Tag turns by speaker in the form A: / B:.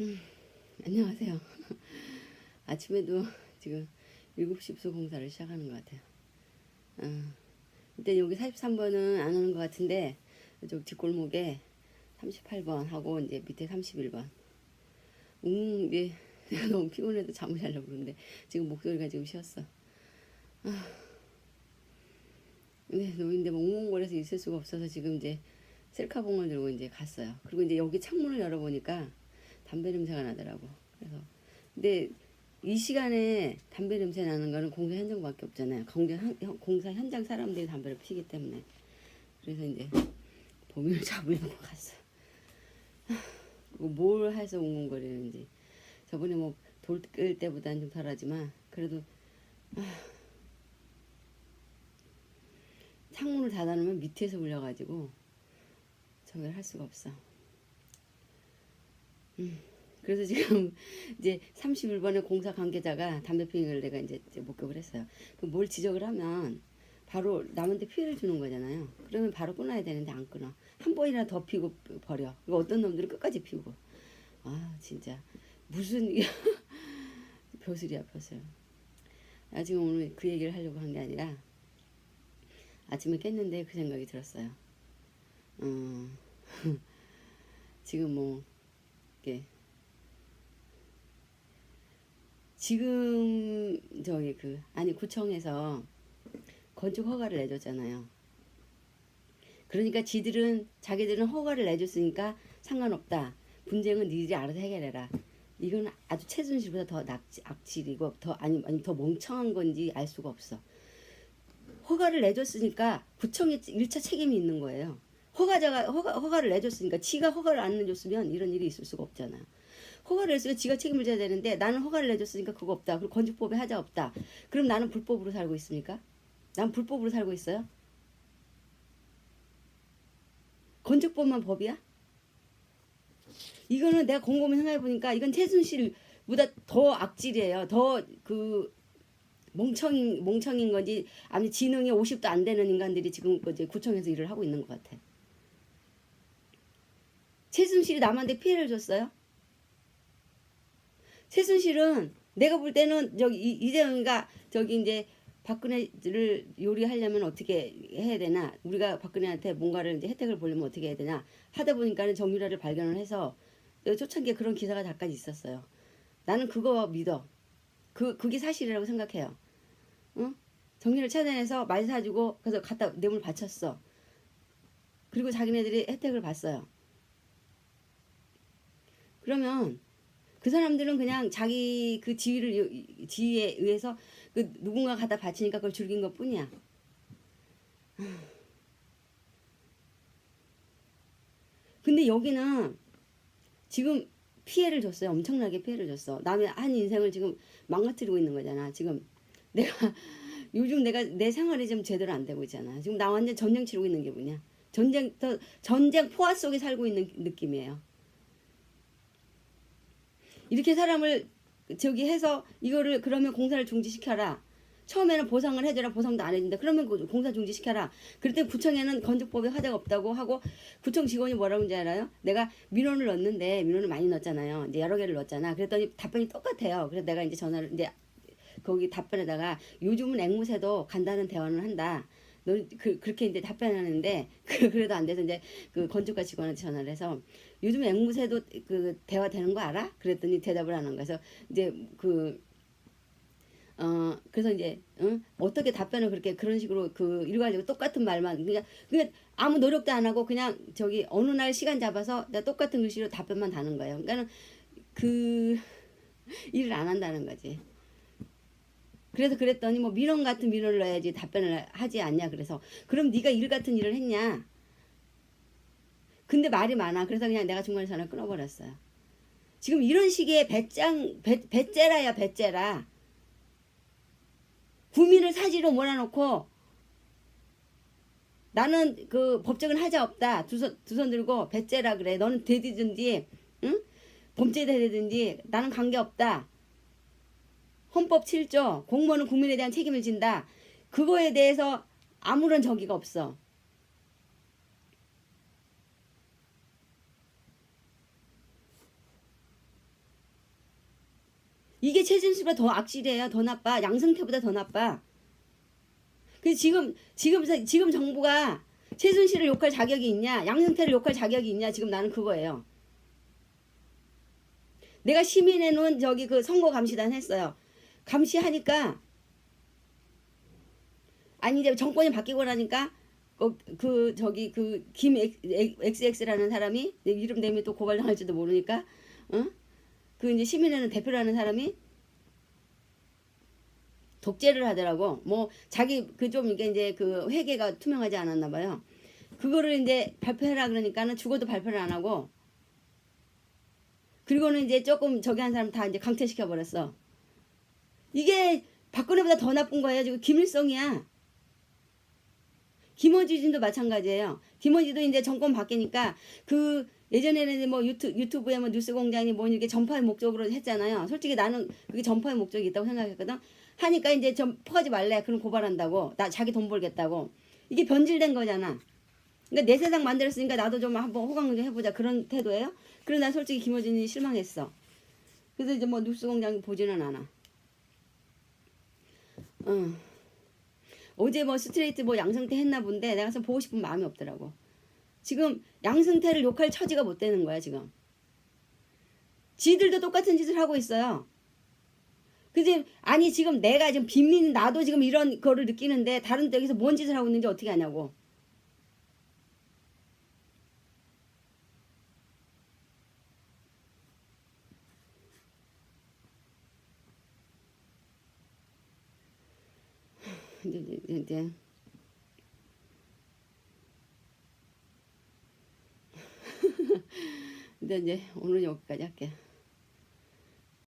A: 음, 안녕하세요. 아침에도 지금 7시부터 공사를 시작하는 것 같아요. 어, 일단 여기 43번은 안 오는 것 같은데, 이쪽 뒷골목에 38번 하고 이제 밑에 31번. 음, 이제 내가 너무 피곤해도 잠을 자려고 그러는데, 지금 목소리가 지금 쉬었어. 아, 네, 노인데 뭐 웅웅거려서 있을 수가 없어서 지금 이제 셀카봉을 들고 이제 갔어요. 그리고 이제 여기 창문을 열어보니까 담배 냄새가 나더라고. 그래서 근데 이 시간에 담배 냄새 나는 거는 공사 현장밖에 없잖아요. 공사, 현- 공사 현장 사람들이 담배를 피기 때문에 그래서 이제 범인을 잡으려고 갔어. 뭘 해서 웅웅거리는지 저번에 뭐 돌 끌 때보다는 좀 덜하지만 그래도 아, 창문을 닫아놓으면 밑에서 울려가지고 저걸 할 수가 없어. 음, 그래서 지금 이제 31번의 공사 관계자가 담배 피는 내가 이제, 목격을 했어요. 그뭘 지적을 하면 바로 남한테 피해를 주는 거잖아요. 그러면 바로 끊어야 되는데 안 끊어. 한 번이라 더 피고 버려. 그리고 어떤 놈들은 끝까지 피우고. 아 진짜 무슨 벼슬이야 벼슬. 나 지금 오늘 그 얘기를 하려고 한 게 아니라 아침에 깼는데 그 생각이 들었어요. 어, 지금 뭐 이게 지금 저기 그 아니 구청에서 건축 허가를 내줬잖아요. 그러니까 지들은 자기들은 허가를 내줬으니까 상관없다. 분쟁은 니들이 알아서 해결해라. 이건 아주 최순실보다 더 낙지, 악질이고 더 아니 아니 더 멍청한 건지 알 수가 없어. 허가를 내줬으니까 구청에 일차 책임이 있는 거예요. 허가자가 허가, 허가를 내줬으니까 지가 허가를 안 내줬으면 이런 일이 있을 수가 없잖아요. 허가를 냈으니까 지가 책임을 져야 되는데 나는 허가를 내줬으니까 그거 없다. 그리고 건축법에 하자 없다. 그럼 나는 불법으로 살고 있습니까? 난 불법으로 살고 있어요? 건축법만 법이야? 이거는 내가 곰곰이 생각해 보니까 이건 최순실보다 더 악질이에요. 더 그 멍청인 멍청인 건지 아니 지능이 50도 안 되는 인간들이 지금 구청에서 일을 하고 있는 것 같아. 최순실이 남한테 피해를 줬어요? 최순실은 내가 볼 때는 저기 이- 이재명이가 저기 이제 박근혜를 요리하려면 어떻게 해야 되나 우리가 박근혜한테 뭔가를 이제 혜택을 보려면 어떻게 해야 되나 하다 보니까는 정유라를 발견을 해서 초창기에 그런 기사가 잠깐 있었어요. 나는 그거 믿어. 그 그게 사실이라고 생각해요. 응? 정유를 찾아내서 말 사주고 그래서 갖다 뇌물 바쳤어. 그리고 자기네들이 혜택을 봤어요. 그러면 그 사람들은 그냥 자기 그 지위를 요- 지위에 의해서 그 누군가 갖다 바치니까 그걸 즐긴 것 뿐이야. 근데 여기는 지금 피해를 줬어요. 엄청나게 피해를 줬어. 남의 한 인생을 지금 망가뜨리고 있는 거잖아. 지금 내가 요즘 내가 내 생활이 좀 제대로 안 되고 있잖아. 지금 나 완전 전쟁 치르고 있는 게 뭐냐? 전쟁 더 전쟁 포화 속에 살고 있는 느낌이에요. 이렇게 사람을 저기 해서 이거를 그러면 공사를 중지시켜라. 처음에는 보상을 해줘라 보상도 안 해준다. 그러면 그 공사 중지시켜라. 그럴 때 구청에는 건축법에 화대가 없다고 하고 구청 직원이 뭐라고 하는지 알아요? 내가 민원을 넣었는데 민원을 많이 넣었잖아요. 이제 여러 개를 넣었잖아. 그랬더니 답변이 똑같아요. 그래서 내가 이제 전화를 이제 거기 답변에다가 요즘은 앵무새도 간다는 대화는 한다. 너 그, 그렇게 이제 답변하는데 그, 그래도 안 돼서 이제 그 건축가 직원한테 전화를 해서 요즘 앵무새도 그 대화 되는 거 알아? 그랬더니 대답을 거야. 그래서 이제 그 어, 그래서 이제, 응? 어떻게 답변을 그렇게 그런 식으로 그, 이래가지고 똑같은 말만, 그냥, 그냥 아무 노력도 안 하고 그냥 저기 어느 날 시간 잡아서 똑같은 글씨로 답변만 다는 거예요. 그러니까는 그, 일을 안 한다는 거지. 그래서 그랬더니 뭐 민원 같은 민원을 넣어야지 답변을 하지 않냐 그래서. 그럼 네가 일 같은 일을 했냐? 근데 말이 많아. 그래서 그냥 내가 중간에 전화 끊어버렸어요. 지금 이런 식의 배짱 배, 배째라야 배째라. 구민을 사지로 몰아놓고 나는 그 법적인 하자 없다. 두손 두 손 들고 배째라 그래. 너는 되든지 응? 범죄 되든지 나는 관계 없다 헌법 7조 공무원은 국민에 대한 책임을 진다. 그거에 대해서 아무런 저기가 없어. 이게 최진수보다 더 악질이에요. 더 나빠. 양승태보다 더 나빠. 그 지금 지금 지금 정부가 최순실을 욕할 자격이 있냐, 양승태를 욕할 자격이 있냐 지금 나는 그거예요. 내가 시민회 놓은 저기 그 선거 감시단 했어요. 감시하니까 아니 이제 정권이 바뀌고 나니까 어, 그 저기 그 김 XX라는 사람이 내 이름 대면 또 고발당할지도 모르니까 어? 그 이제 시민회는 대표라는 사람이 독재를 하더라고. 뭐 자기 그 좀 이게 이제 그 회계가 투명하지 않았나 봐요. 그거를 이제 발표해라 그러니까는 죽어도 발표를 안 하고 그리고는 이제 조금 저기 한 사람 다 이제 강퇴시켜 버렸어. 이게 박근혜보다 더 나쁜 거예요. 지금 김일성이야. 김어준도 마찬가지예요. 김어준도 이제 정권 바뀌니까 그 예전에는 뭐 유튜, 유튜브에 뭐 뉴스 공장이 뭐 이렇게 전파의 목적으로 했잖아요. 솔직히 나는 그게 전파의 목적이 있다고 생각했거든. 하니까 이제 좀 퍼가지 말래. 그럼 고발한다고. 나 자기 돈 벌겠다고. 이게 변질된 거잖아. 그러니까 내 세상 만들었으니까 나도 좀 한번 호강 좀 해보자. 그런 태도예요. 난 솔직히 김어준이 실망했어. 그래서 이제 뭐 뉴스 공장 보지는 않아. 응. 어제 뭐 스트레이트 뭐 양승태 했나 본데 내가 서 보고 싶은 마음이 없더라고. 지금 양승태를 욕할 처지가 못 되는 거야 지금. 지들도 똑같은 짓을 하고 있어요. 그지 아니 지금 내가 지금 빈민 나도 지금 이런 거를 느끼는데 다른 데에서 뭔 짓을 하고 있는지 어떻게 아냐고. 이제 이제 이제 이제 오늘 여기까지 할게.